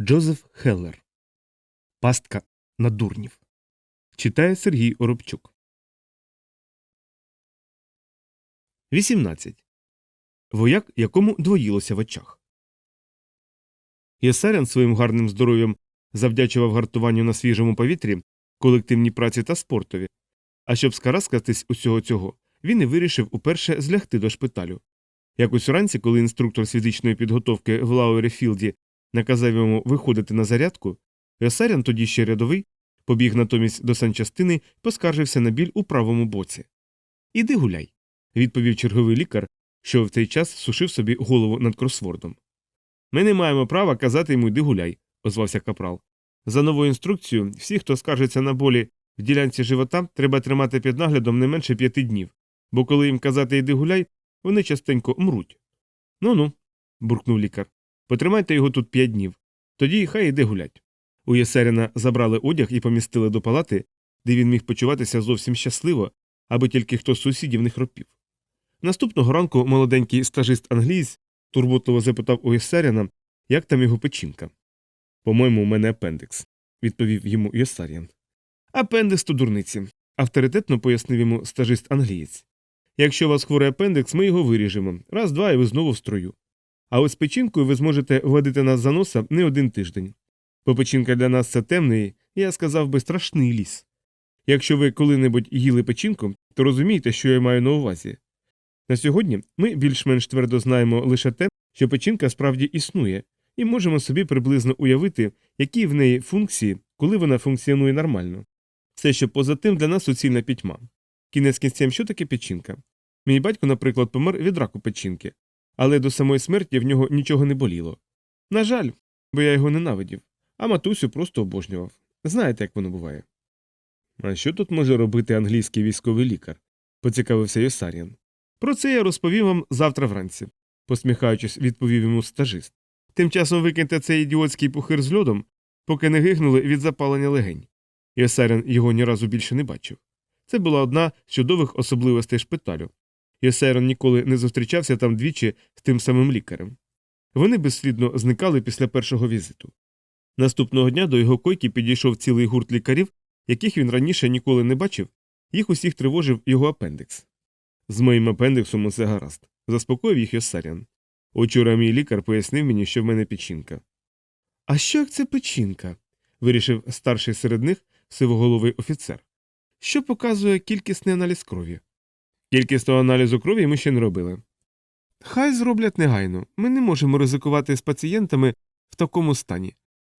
Джозеф Хеллер. Пастка на дурнів. Читає Сергій Оробчук. 18. Вояк, якому двоїлося в очах. Єсарян своїм гарним здоров'ям завдячував гартуванню на свіжому повітрі, колективній праці та спортові. А щоб скараскатись усього цього, він і вирішив уперше злягти до шпиталю. Якось уранці, коли інструктор з фізичної підготовки в Лауерфілді наказав йому виходити на зарядку, Йосарян, тоді ще рядовий, побіг натомість до санчастини і поскаржився на біль у правому боці. Іди гуляй, відповів черговий лікар, що в цей час сушив собі голову над кросвордом. Ми не маємо права казати йому йди гуляй, озвався капрал. За новою інструкцією, всі, хто скаржиться на болі в ділянці живота, треба тримати під наглядом не менше п'яти днів, бо коли їм казати йди гуляй, вони частенько мруть. Ну ну, буркнув лікар. Потримайте його тут п'ять днів. Тоді хай іде гулять. У Єсеріна забрали одяг і помістили до палати, де він міг почуватися зовсім щасливо, аби тільки хто з сусідів не хропів. Наступного ранку молоденький стажист англієць турботливо запитав у Єсаріна, як там його печінка. По-моєму, у мене апендикс, відповів йому Єсаріан. Апендикс то дурниці, авторитетно пояснив йому стажист англієць. Якщо у вас хворий апендикс, ми його виріжемо. Раз, два, і ви знову в строю. А ось печінкою ви зможете водити нас за носа не один тиждень. Бо печінка для нас це темний, я сказав би, страшний ліс. Якщо ви коли-небудь їли печінку, то розумієте, що я маю на увазі. На сьогодні ми більш-менш твердо знаємо лише те, що печінка справді існує, і можемо собі приблизно уявити, які в неї функції, коли вона функціонує нормально. Все, що поза тим для нас суцільна пітьма. Кінець кінцем, що таке печінка? Мій батько, наприклад, помер від раку печінки, але до самої смерті в нього нічого не боліло. На жаль, бо я його ненавидів, а матусю просто обожнював. Знаєте, як воно буває. А що тут може робити англійський військовий лікар? поцікавився Йосаріан. Про це я розповім вам завтра вранці, посміхаючись, відповів йому стажист. Тим часом викиньте цей ідіотський пухир з льодом, поки не гигнули від запалення легень. Йосаріан його ні разу більше не бачив. Це була одна з чудових особливостей шпиталю. Йосерон ніколи не зустрічався там двічі з тим самим лікарем. Вони безслідно зникали після першого візиту. Наступного дня до його койки підійшов цілий гурт лікарів, яких він раніше ніколи не бачив, їх усіх тривожив його апендикс. З моїм апендиксом усе гаразд, заспокоїв їх Йосарян. Учора мій лікар пояснив мені, що в мене печінка. А що як це печінка? вирішив старший серед них сивоголовий офіцер. Що показує кількісний аналіз крові? Кількісного аналізу крові ми ще не робили. Хай зроблять негайно. Ми не можемо ризикувати з пацієнтами в такому стані.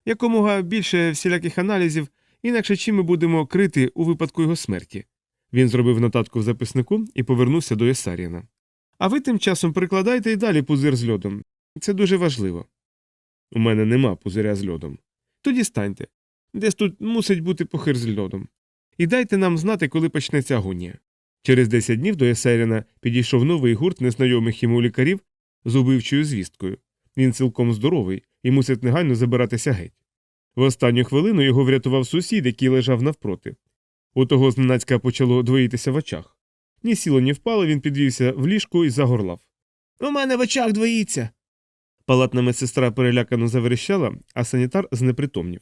Якомога більше всіляких аналізів, інакше чим ми будемо крити у випадку його смерті. Він зробив нотатку в записнику і повернувся до Єсаріна. А ви тим часом прикладайте й далі пузир з льодом. Це дуже важливо. У мене нема пузиря з льодом. Тоді станьте. Десь тут мусить бути похир з льодом. І дайте нам знати, коли почнеться агонія. Через 10 днів до Єсеріна підійшов новий гурт незнайомих йому лікарів з убивчою звісткою. Він цілком здоровий і мусить негайно забиратися геть. В останню хвилину його врятував сусід, який лежав навпроти. У того зненацька почало двоїтися в очах. Ні сіло, ні впало, він підвівся в ліжку і загорлав. У мене в очах двоїться. Палатна медсестра перелякано заверещала, а санітар знепритомнів.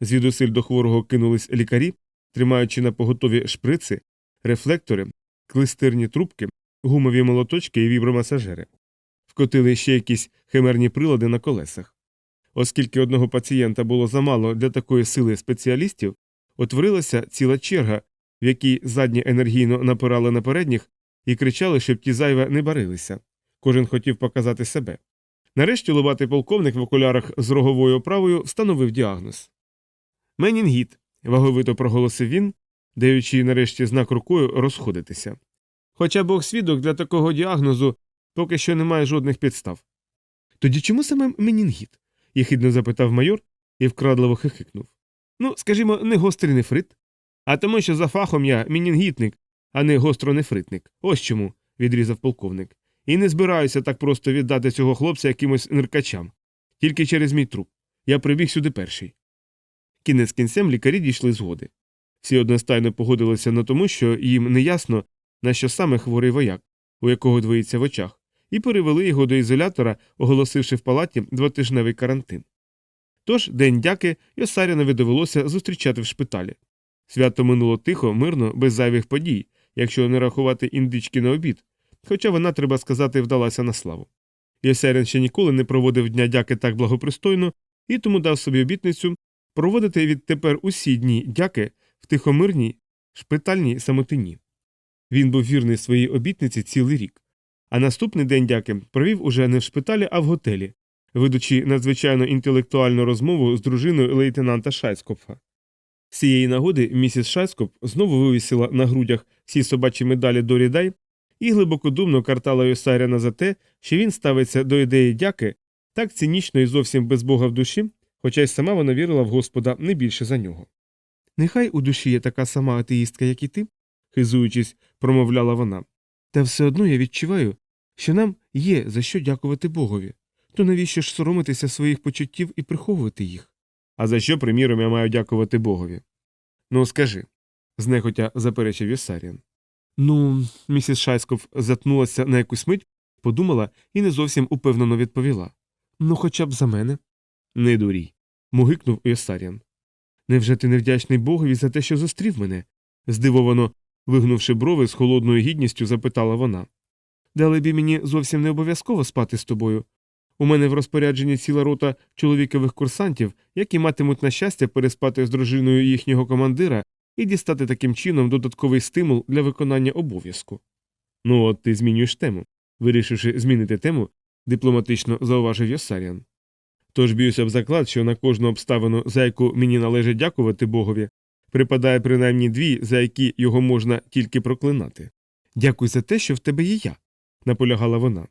Звідусиль до хворого кинулись лікарі, тримаючи на поготові шприци, рефлектори, клистерні трубки, гумові молоточки і вібромасажери. Вкотили ще якісь химерні прилади на колесах. Оскільки одного пацієнта було замало для такої сили спеціалістів, утворилася ціла черга, в якій задні енергійно напирали на передніх і кричали, щоб ті зайве не барилися. Кожен хотів показати себе. Нарешті лобатий полковник в окулярах з роговою оправою встановив діагноз. Менінгіт, ваговито проголосив він, даючи нарешті знак рукою розходитися. Хоча Бог свідок для такого діагнозу поки що немає жодних підстав. Тоді чому саме менінгіт? єхидно запитав майор і вкрадливо хихикнув. Ну, скажімо, не гострий нефрит. А тому, що за фахом я мінінгітник, а не гостронефритник. Ось чому, відрізав полковник. І не збираюся так просто віддати цього хлопця якимось ниркачам. Тільки через мій труп. Я прибіг сюди перший. Кінець кінцем лікарі дійшли згоди. Всі одностайно погодилися на тому, що їм не ясно, на що саме хворий вояк, у якого двоїться в очах, і перевели його до ізолятора, оголосивши в палаті двотижневий карантин. Тож день дяки Йосарінові довелося зустрічати в шпиталі. Свято минуло тихо, мирно, без зайвих подій, якщо не рахувати індички на обід, хоча вона, треба сказати, вдалася на славу. Йосарін ще ніколи не проводив дня дяки так благопристойно і тому дав собі обітницю проводити відтепер усі дні дяки в тихомирній шпитальній самотині. Він був вірний своїй обітниці цілий рік. А наступний день дяки провів уже не в шпиталі, а в готелі, ведучи надзвичайно інтелектуальну розмову з дружиною лейтенанта Шайскопфа. З цієї нагоди місіс Шайскоп знову вивісила на грудях всі собачі медалі до рідай і глибокодумно картала Йосаряна за те, що він ставиться до ідеї дяки так цинічно і зовсім без Бога в душі, хоча й сама вона вірила в Господа не більше за нього. Нехай у душі є така сама атеїстка, як і ти, хизуючись, промовляла вона. Та все одно я відчуваю, що нам є за що дякувати Богові. То навіщо ж соромитися своїх почуттів і приховувати їх? А за що, приміром, я маю дякувати Богові? Ну, скажи, знехотя заперечив Йосаріан. Ну, місіс Шайсков затнулася на якусь мить, подумала і не зовсім упевнено відповіла. Ну, хоча б за мене. Не дурій. мугикнув Йосаріан. Невже ти невдячний Богові за те, що зустрів мене? здивовано, вигнувши брови з холодною гідністю, запитала вона. Далебі мені зовсім не обов'язково спати з тобою. У мене в розпорядженні ціла рота чоловікових курсантів, які матимуть на щастя переспати з дружиною їхнього командира і дістати таким чином додатковий стимул для виконання обов'язку. Ну, от ти змінюєш тему, вирішивши змінити тему, дипломатично зауважив Йосаріан. Тож б'юся б заклад, що на кожну обставину, за яку мені належить дякувати Богові, припадає принаймні дві, за які його можна тільки проклинати. Дякую за те, що в тебе є я, наполягала вона.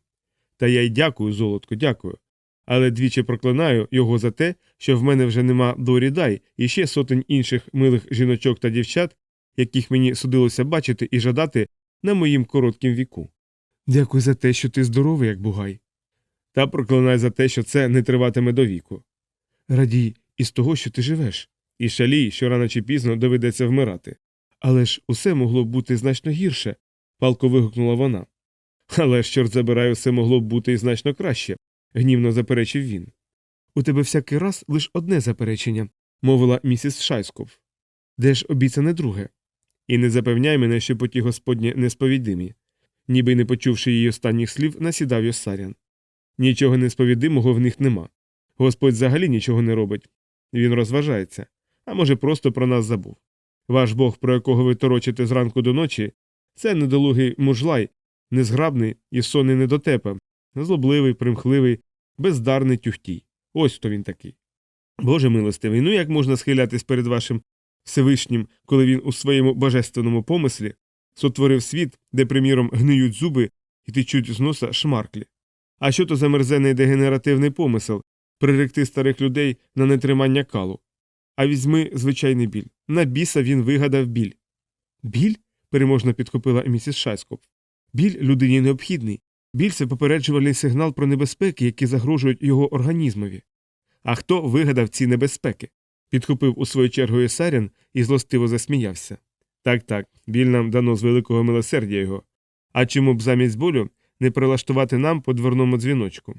Та я й дякую, золотко, дякую. Але двічі проклинаю його за те, що в мене вже нема дорі дай і ще сотень інших милих жіночок та дівчат, яких мені судилося бачити і жадати на моїм короткім віку. Дякую за те, що ти здоровий, як бугай. Та проклинай за те, що це не триватиме до віку. Радій із того, що ти живеш, і шалій, що рано чи пізно доведеться вмирати. Але ж усе могло б бути значно гірше, палко вигукнула вона. Але ж, чорт забирай, усе могло б бути і значно краще, гнівно заперечив він. У тебе всякий раз лише одне заперечення, мовила місіс Шайсков. Де ж обіцяне друге? І не запевняй мене, що поті господні несповідимі. Ніби не почувши її останніх слів, насідав Йосарян. Нічого несповідимого в них нема. Господь взагалі нічого не робить. Він розважається, а може, просто про нас забув. Ваш Бог, про якого ви торочите зранку до ночі, це недолугий мужлай, незграбний і сонний недотепа, злобливий, примхливий, бездарний тюхтій. Ось хто він такий. Боже милостивий, ну як можна схилятись перед вашим Всевишнім, коли він у своєму божественному помислі сотворив світ, де, приміром, гниють зуби і течуть з носа шмарклі. А що то за мерзений дегенеративний помисел приректи старих людей на нетримання калу? А візьми звичайний біль. На біса він вигадав біль. Біль? переможно підхопила місіс Шайскоп. Біль людині необхідний. Біль це попереджувальний сигнал про небезпеки, які загрожують його організмові. А хто вигадав ці небезпеки? підхопив у свою чергу Єсарін і злостиво засміявся. Так, так, біль нам дано з великого милосердя його. А чому б замість болю не прилаштувати нам по дверному дзвіночку?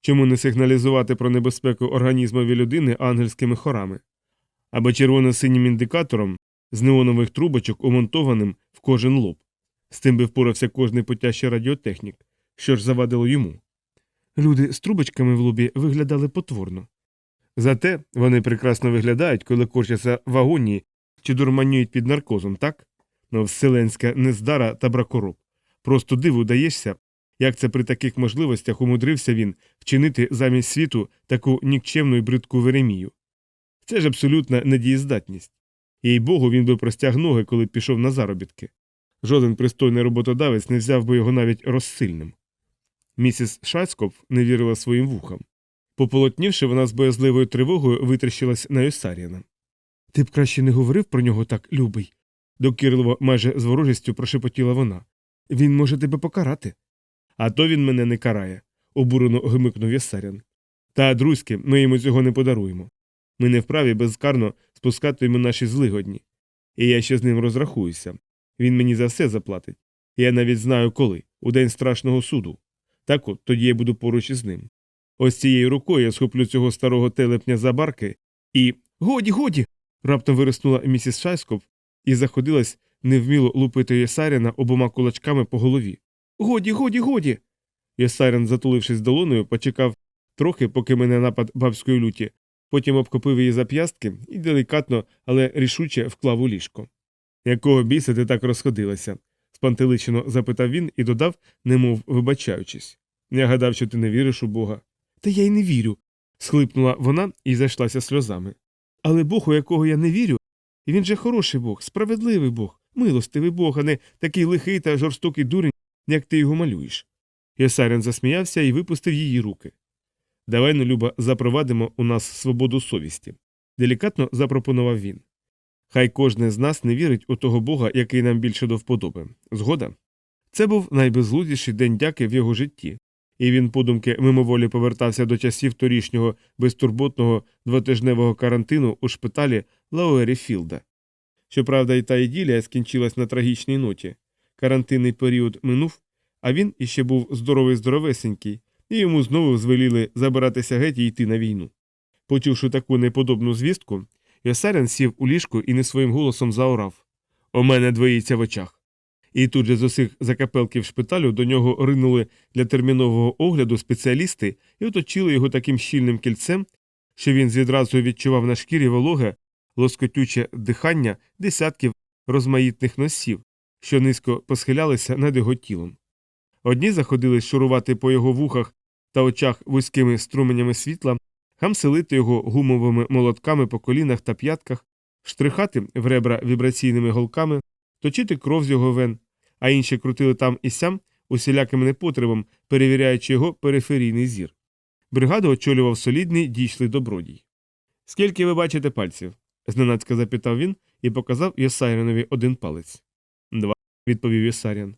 Чому не сигналізувати про небезпеку організмові людини ангельськими хорами? Або червоно-синім індикатором з неонових трубочок, умонтованим в кожен лоб? З тим би впорався кожний потяжчий радіотехнік, що ж завадило йому. Люди з трубочками в лобі виглядали потворно. Зате вони прекрасно виглядають, коли корчаться в агонії чи дурманюють під наркозом, так? Ну, вселенська нездара та бракороб. Просто диву даєшся, як це при таких можливостях умудрився він вчинити замість світу таку нікчемну і бридку Веремію. Це ж абсолютна недієздатність. Їй богу, він би простяг ноги, коли б пішов на заробітки. Жоден пристойний роботодавець не взяв би його навіть розсильним. Місіс Шацкоп не вірила своїм вухам. Пополотнівши, вона з боязливою тривогою витріщилась на Йосаріна. Ти б краще не говорив про нього так, любий, докірливо майже з ворожістю прошепотіла вона. Він може тебе покарати. А то він мене не карає, обурено гмикнув Єсарян. Та, друзки, ми йому цього не подаруємо. Ми не вправі безкарно спускати йому наші злигодні. І я ще з ним розрахуюся. Він мені за все заплатить. Я навіть знаю коли, у день страшного суду. Так от тоді я буду поруч із ним. Ось цією рукою я схоплю цього старого телепня за барки і. Годі, годі. раптом вириснула місіс Шайскоп і заходилась невміло лупити Єсаріна обома кулачками по голові. Годі, годі, годі. Єсарін, затулившись долоною, почекав трохи, поки мене напад бабської люті, потім обхопив її зап'ястки і делікатно, але рішуче вклав у ліжко. Якого біса ти так розходилася? спантеличено запитав він і додав, немов вибачаючись. Я гадав, що ти не віриш у Бога. Та я й не вірю. схлипнула вона і зайшлася сльозами. Але Бог, у якого я не вірю, він же хороший Бог, справедливий Бог, милостивий Бог, а не такий лихий та жорстокий дурень, як ти його малюєш. Єсарин засміявся і випустив її руки. Давай, ну, Люба, запровадимо у нас свободу совісті, делікатно запропонував він. Хай кожне з нас не вірить у того Бога, який нам більше до вподоби. Згода? Це був найбезглуздіший день дяки в його житті, і він подумки мимоволі повертався до часів торішнього безтурботного двотижневого карантину у шпиталі Лауері Філда. Щоправда, і та іділія скінчилась на трагічній ноті. Карантинний період минув, а він іще був здоровий здоровесенький, і йому знову звеліли забиратися геть і йти на війну. Почувши таку неподобну звістку, Йосарян сів у ліжку і не своїм голосом заорав У мене двоїться в очах. І тут же з усіх закапелків шпиталю до нього ринули для термінового огляду спеціалісти і оточили його таким щільним кільцем, що він відразу відчував на шкірі вологе, лоскотюче дихання десятків розмаїтних носів, що низько посхилялися над його тілом. Одні заходили шурувати по його вухах та очах вузькими струменями світла, гамселити його гумовими молотками по колінах та п'ятках, штрихати в ребра вібраційними голками, точити кров з його вен, а інші крутили там і сям усіляким непотребом, перевіряючи його периферійний зір. Бригаду очолював солідний дійшлий добродій. Скільки ви бачите пальців? зненацька запитав він і показав Єсарінові один палець. Відповів Єсаріан.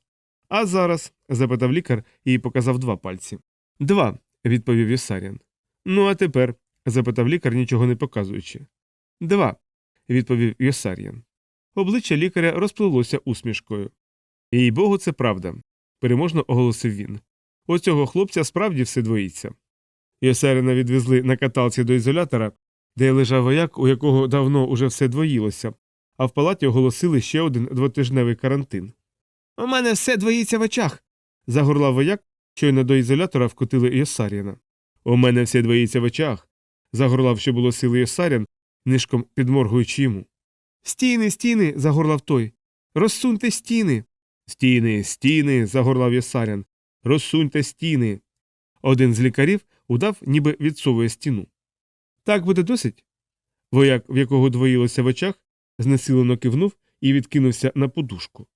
А зараз? запитав лікар і показав два пальці. Два, відповів Єсаріан. Ну, а тепер? запитав лікар, нічого не показуючи. Два, відповів Йосаріан. Обличчя лікаря розплилося усмішкою. Їй богу, це правда, переможно оголосив він. У цього хлопця справді все двоїться. Йосаріна відвезли на каталці до ізолятора, де лежав вояк, у якого давно уже все двоїлося, а в палаті оголосили ще один двотижневий карантин. У мене все двоїться в очах. загорлав вояк, щойно до ізолятора вкотили Йосаріна. У мене все двоїться в очах. загорлав, що було сили Йосарян, нишком підморгуючи йому. Стіни, стіни. загорлав той. Розсуньте стіни. Стіни, стіни. загорлав Йосарян. Розсуньте стіни. Один з лікарів удав, ніби відсовує стіну. Так буде досить. Вояк, в якого двоїлося в очах, знесилено кивнув і відкинувся на подушку.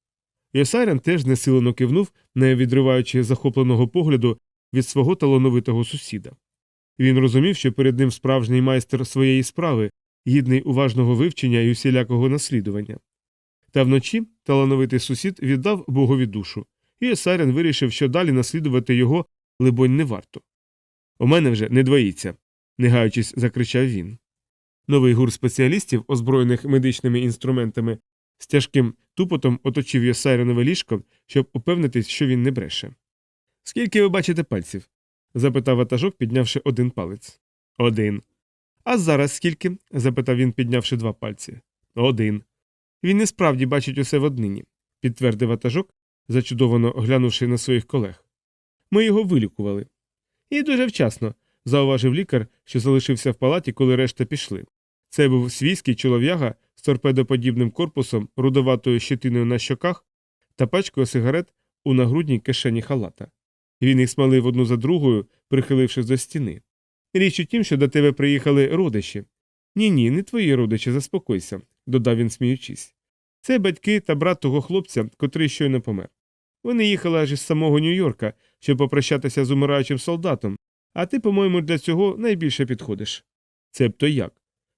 Йосарян теж знесилено кивнув, не відриваючи захопленого погляду від свого талановитого сусіда. Він розумів, що перед ним справжній майстер своєї справи, гідний уважного вивчення і усілякого наслідування. Та вночі талановитий сусід віддав богові душу, і Есарян вирішив, що далі наслідувати його, либонь, не варто. У мене вже не двоїться, не гаючись, закричав він. Новий гур спеціалістів, озброєних медичними інструментами, з тяжким тупотом оточив Йосайренове ліжко, щоб упевнитись, що він не бреше. Скільки ви бачите пальців? запитав ватажок, піднявши один палець. Один. А зараз скільки? запитав він, піднявши два пальці. Один. Він і справді бачить усе в однині, підтвердив ватажок, зачудовано глянувши на своїх колег. Ми його вилікували. І дуже вчасно, зауважив лікар, що залишився в палаті, коли решта пішли. Це був свійський чолов'яга торпедоподібним корпусом, рудоватою щетиною на щоках та пачкою сигарет у нагрудній кишені халата. Він їх смалив одну за другою, прихилившись до стіни. Річ у тім, що до тебе приїхали родичі. Ні, ні, не твої родичі, заспокойся, додав він, сміючись. Це батьки та брат того хлопця, котрий щойно помер. Вони їхали аж із самого Нью-Йорка, щоб попрощатися з умираючим солдатом, а ти, по-моєму, для цього найбільше підходиш. Цебто як?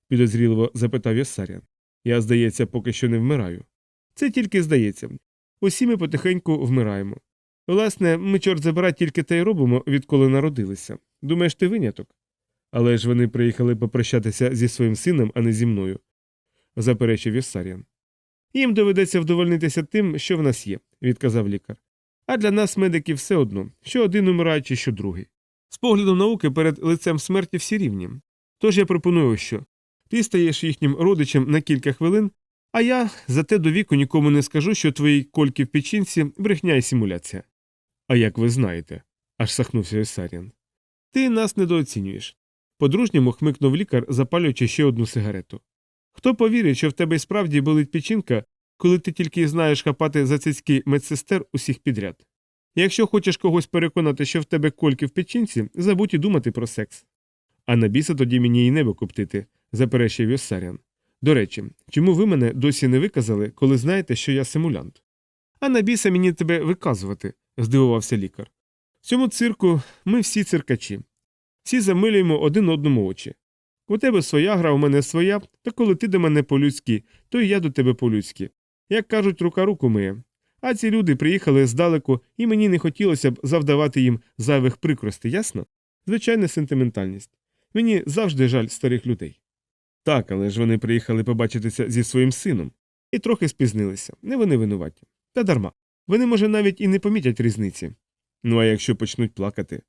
підозріливо запитав Ясарян. Я, здається, поки що не вмираю. Це тільки здається. Усі ми потихеньку вмираємо. Власне, ми, чорт забирай, тільки те й робимо, відколи народилися. Думаєш, ти виняток? Але ж вони приїхали попрощатися зі своїм сином, а не зі мною, заперечив Ясарян. Їм доведеться вдовольнитися тим, що в нас є, відказав лікар. А для нас, медиків, все одно, що один умираючий, що другий. З поглядом науки перед лицем смерті всі рівні. Тож я пропоную що. Ти стаєш їхнім родичем на кілька хвилин, а я зате до віку нікому не скажу, що твої кольки в печінці брехня і симуляція. А як ви знаєте, аж сахнувся Ісаріан. Ти нас недооцінюєш. По-дружньому хмикнув лікар, запалюючи ще одну сигарету. Хто повірить, що в тебе й справді болить печінка, коли ти тільки знаєш хапати за цицьки медсестер усіх підряд? Якщо хочеш когось переконати, що в тебе кольки в печінці, забудь і думати про секс. А на біса тоді мені і небо коптити, заперечив Йосарян. До речі, чому ви мене досі не виказали, коли знаєте, що я симулянт? А на біса мені тебе виказувати, здивувався лікар. В цьому цирку ми всі циркачі. Всі замилюємо один одному очі. У тебе своя гра, у мене своя, та коли ти до мене по-людськи, то і я до тебе по-людськи. Як кажуть, рука руку миє. А ці люди приїхали здалеку, і мені не хотілося б завдавати їм зайвих прикростей, ясно? Звичайна сентиментальність. Мені завжди жаль старих людей. Так, але ж вони приїхали побачитися зі своїм сином і трохи спізнилися, не вони винуваті. Та дарма. Вони, може, навіть і не помітять різниці. Ну а якщо почнуть плакати?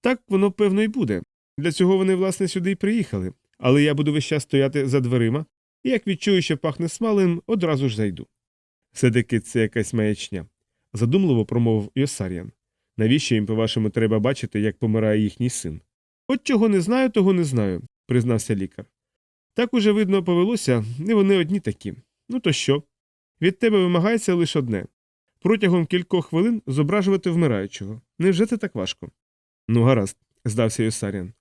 Так воно певно і буде. Для цього вони, власне, сюди й приїхали, але я буду весь час стояти за дверима, і як відчую, що пахне смалем, одразу ж зайду. Все таки це якась маячня, задумливо промовив Йосаріан. Навіщо їм, по-вашому, треба бачити, як помирає їхній син? От чого не знаю, того не знаю, признався лікар. Так уже, видно, повелося, не вони одні такі. Ну то що? Від тебе вимагається лише одне протягом кількох хвилин зображувати вмираючого. Невже це так важко? Ну, гаразд, здався Йосаріан.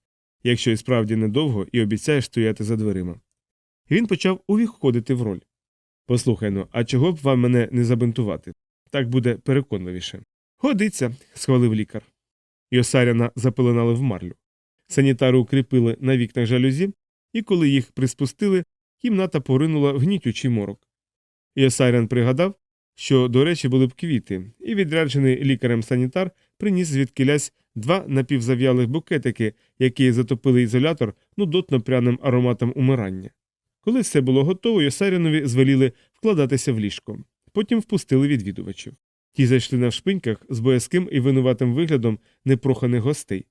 Якщо і справді недовго і обіцяєш стояти за дверима. Він почав увіходити в роль. Послухай ну, а чого б вам мене не забинтувати? Так буде переконливіше. Годиться, схвалив лікар. Йосаряна запеленали в марлю. Санітари укріпили на вікнах жалюзі, і коли їх приспустили, кімната поринула в гнітючий морок. Йосарян пригадав, що, до речі, були б квіти, і відряджений лікарем санітар приніс звідкилясь два напівзав'ялих букетики, які затопили ізолятор нудотно пряним ароматом умирання. Коли все було готово, Йосарянові звеліли вкладатися в ліжко. Потім впустили відвідувачів. Ті зайшли навшпиньках з боязким і винуватим виглядом непроханих гостей.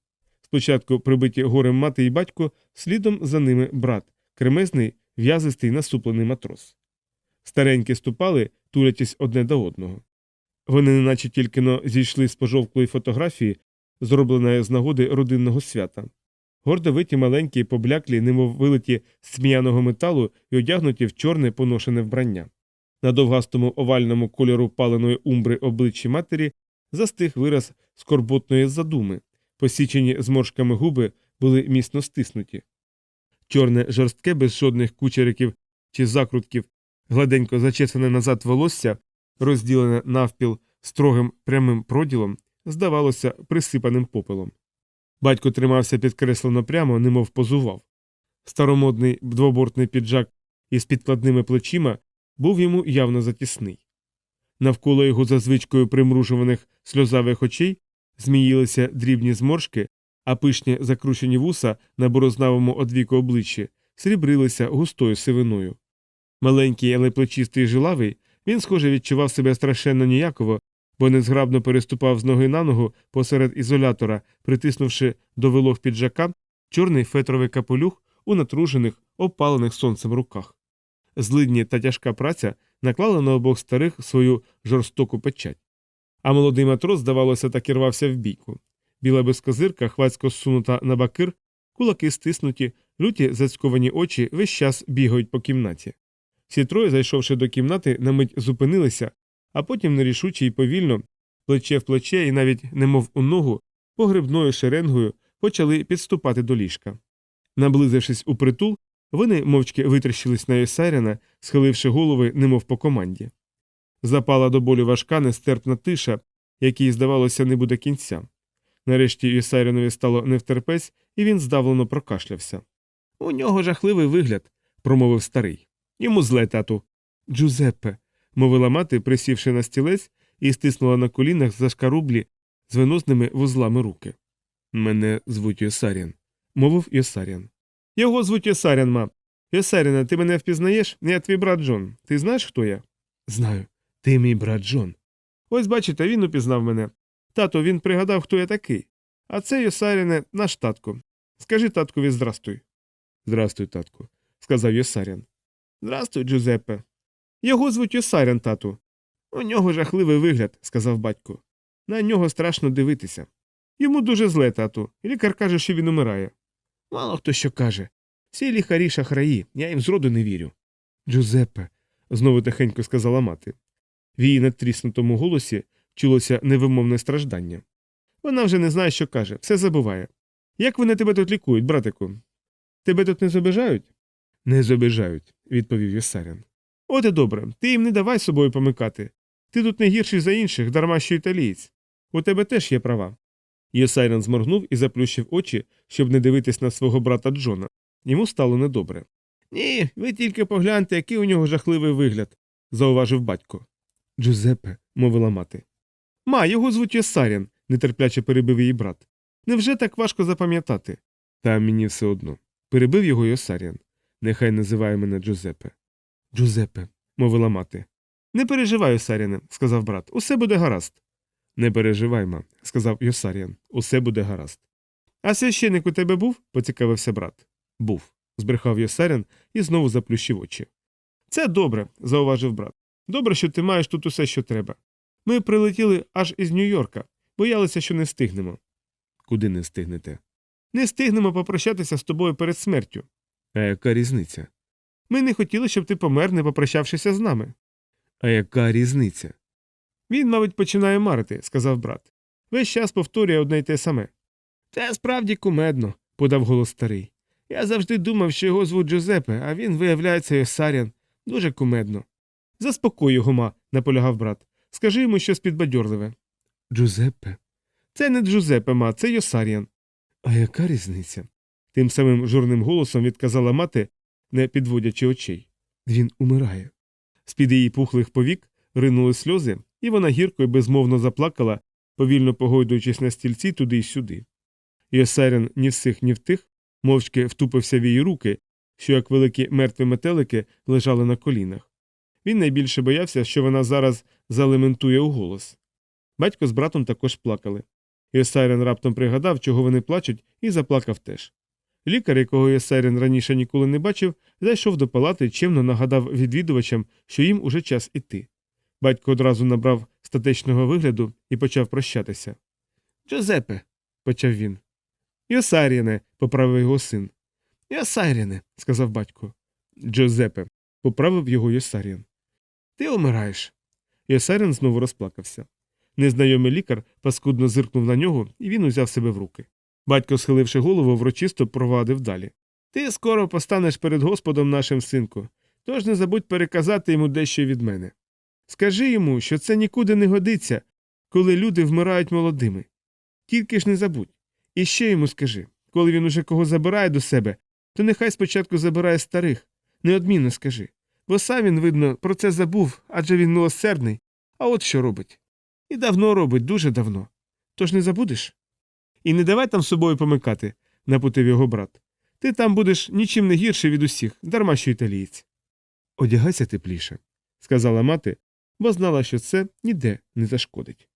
Спочатку прибиті горем мати і батько, слідом за ними брат, кремезний, в'язистий насуплений матрос. Старенькі ступали, турячись одне до одного. Вони неначе тільки но зійшли з пожовклої фотографії, зробленої з нагоди родинного свята. Гордовиті маленькі, побляклі, немов вилиті з сміяного металу і одягнуті в чорне поношене вбрання. На довгастому овальному кольору паленої умбри обличчі матері застиг вираз скорботної задуми, посічені зморшками губи були міцно стиснуті. Чорне жорстке, без жодних кучериків чи закрутків, гладенько зачесане назад волосся, розділене навпіл строгим прямим проділом, здавалося присипаним попелом. Батько тримався підкреслено прямо, немов позував. Старомодний двобортний піджак із підкладними плечима був йому явно затісний. Навколо його за звичкою примружуваних сльозавих очей зміїлися дрібні зморшки, а пишні закручені вуса на борознавому одвіку обличчі срібрилися густою сивиною. Маленький, але плечистий жилавий, він, схоже, відчував себе страшенно ніяково, бо незграбно переступав з ноги на ногу посеред ізолятора, притиснувши до вилог піджака чорний фетровий капелюх у натружених, опалених сонцем руках. Злидні та тяжка праця наклали на обох старих свою жорстоку печать. А молодий матрос, здавалося, так і рвався в бійку. Біла безкозирка, хвацько зсунута на бакир, кулаки стиснуті, люті зацьковані очі весь час бігають по кімнаті. Всі троє, зайшовши до кімнати, на мить зупинилися, а потім нерішуче і повільно, плече в плече і навіть немов у ногу, погребною шеренгою почали підступати до ліжка. Наблизившись у притул, вони мовчки витріщились на Єсаріна, схиливши голови, немов по команді. Запала до болю важка, нестерпна тиша, якій, здавалося, не буде кінця. Нарешті Єсарінові стало невтерпець, і він здавлено прокашлявся. У нього жахливий вигляд, промовив старий. Йому зле, тату. Джузеппе, мовила мати, присівши на стілець і стиснула на колінах зашкарублі з венозними вузлами руки. Мене звуть Йосаріан, мовив Йосаріан. Його звуть Йосаріан, ма. Йосаріна, ти мене впізнаєш? Я твій брат Джон. Ти знаєш, хто я? Знаю. Ти мій брат Джон. Ось бачите, він упізнав мене. Тато, він пригадав, хто я такий. А це, Йосаріне, наш татко. Скажи таткові здрастуй. Здрастуй, татку, сказав Йосарян. Здрастуй, Джузеппе. Його звуть Йосарян, тату. У нього жахливий вигляд, сказав батько. На нього страшно дивитися. Йому дуже зле, тату. Лікар каже, що він умирає. Мало хто що каже. Всі лікарі шахраї, я їм зроду не вірю. Джузеппе, знову тихенько сказала мати. В її надтріснутому голосі чулося невимовне страждання. Вона вже не знає, що каже, все забуває. Як вони тебе тут лікують, братику? Тебе тут не зобижають? Не зобижають, відповів Єсарян. От і добре, ти їм не давай собою помикати. Ти тут не гірший за інших, дарма що італієць. У тебе теж є права. Єсайран зморгнув і заплющив очі, щоб не дивитись на свого брата Джона. Йому стало недобре. Ні, ви тільки погляньте, який у нього жахливий вигляд, зауважив батько. Джузеппе, мовила мати. Ма, його звуть Єсарян, нетерпляче перебив її брат. Невже так важко запам'ятати? Та мені все одно. Перебив його Йосарян. Нехай називає мене Джузеппе. Джузеппе, мовила мати. Не переживай, Йосаряне, сказав брат. Усе буде гаразд. Не переживай, ма, сказав Йосарян. Усе буде гаразд. А священик у тебе був? поцікавився брат. Був, збрехав Йосарян і знову заплющив очі. Це добре, зауважив брат. Добре, що ти маєш тут усе, що треба. Ми прилетіли аж із Нью-Йорка, боялися, що не встигнемо. Куди не встигнете? Не встигнемо попрощатися з тобою перед смертю. А яка різниця? Ми не хотіли, щоб ти помер, не попрощавшися з нами. А яка різниця? Він, мабуть, починає марити, сказав брат. Весь час повторює одне й те саме. Це справді кумедно, подав голос старий. Я завжди думав, що його звуть Джозепе, а він, виявляється, Йосарян. Дуже кумедно. Заспокой його, ма, наполягав брат. Скажи йому щось підбадьорливе. Джузеппе. Це не Джузеппе, ма, це Йосаріан. А яка різниця? Тим самим журним голосом відказала мати, не підводячи очей. Він умирає. З під її пухлих повік ринули сльози, і вона гірко й безмовно заплакала, повільно погойдуючись на стільці туди й сюди. Йосаріан ні всіх, ні втих, мовчки втупився в її руки, що, як великі мертві метелики, лежали на колінах. Він найбільше боявся, що вона зараз залементує у голос. Батько з братом також плакали. Йосайрен раптом пригадав, чого вони плачуть, і заплакав теж. Лікар, якого Йосайрен раніше ніколи не бачив, зайшов до палати і чимно нагадав відвідувачам, що їм уже час іти. Батько одразу набрав статечного вигляду і почав прощатися. Джозепе, почав він. Йосаріне, поправив його син. Йосаріне, сказав батько. Джозепе, поправив його Йосаріан. Ти умираєш. Йосаріан знову розплакався. Незнайомий лікар паскудно зиркнув на нього, і він узяв себе в руки. Батько, схиливши голову, врочисто провадив далі. Ти скоро постанеш перед Господом нашим синку, тож не забудь переказати йому дещо від мене. Скажи йому, що це нікуди не годиться, коли люди вмирають молодими. Тільки ж не забудь. І ще йому скажи коли він уже кого забирає до себе, то нехай спочатку забирає старих, неодмінно скажи. Бо сам він, видно, про це забув, адже він милосердний, а от що робить. І давно робить, дуже давно. Тож не забудеш? І не давай там собою помикати, напутив його брат. Ти там будеш нічим не гірше від усіх, дарма що італієць. Одягайся тепліше, сказала мати, бо знала, що це ніде не зашкодить.